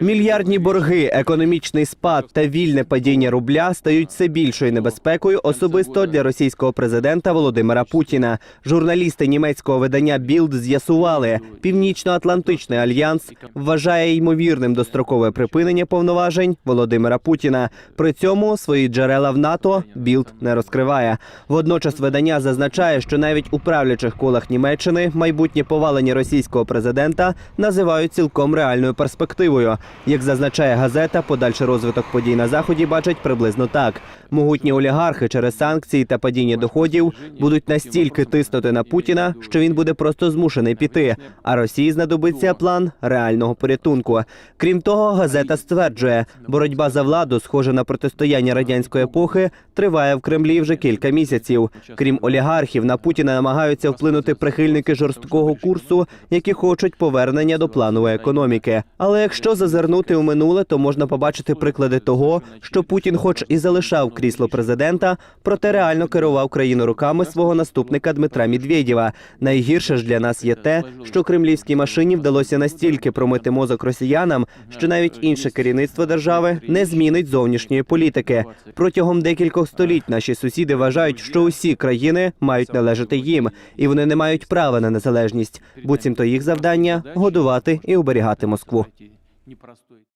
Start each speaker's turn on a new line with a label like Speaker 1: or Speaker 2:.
Speaker 1: Мільярдні борги, економічний спад та вільне падіння рубля стають все більшою небезпекою особисто для російського президента Володимира Путіна. Журналісти німецького видання Білд з'ясували, Північно-Атлантичний альянс вважає ймовірним дострокове припинення повноважень Володимира Путіна. При цьому свої джерела в НАТО Білд не розкриває. Водночас видання зазначає, що навіть у правлячих колах Німеччини майбутнє повалення російського президента називають цілком реальною перспективою. Як зазначає газета, подальший розвиток подій на заході бачать приблизно так: могутні олігархи через санкції та падіння доходів будуть настільки тиснути на Путіна, що він буде просто змушений піти. А Росії знадобиться план реального порятунку. Крім того, газета стверджує, боротьба за владу, схожа на протистояння радянської епохи, триває в Кремлі вже кілька місяців. Крім олігархів, на Путіна намагаються вплинути прихильники жорсткого курсу, які хочуть повернення до планової економіки. Але якщо зазирнути у минуле, то можна побачити приклади того, що Путін, хоч і залишав крісло президента, проте реально керував країною руками свого наступника Дмитра Медведєва. Найгірше ж для нас є те, що кремлівській машині вдалося настільки промити мозок росіянам, що навіть інше керівництво держави не змінить зовнішньої політики. Протягом декількох століть наші сусіди вважають, що усі країни мають належати їм, і вони не мають права на незалежність. Буцімто їх завдання годувати і оберігати Москву.
Speaker 2: Непростой.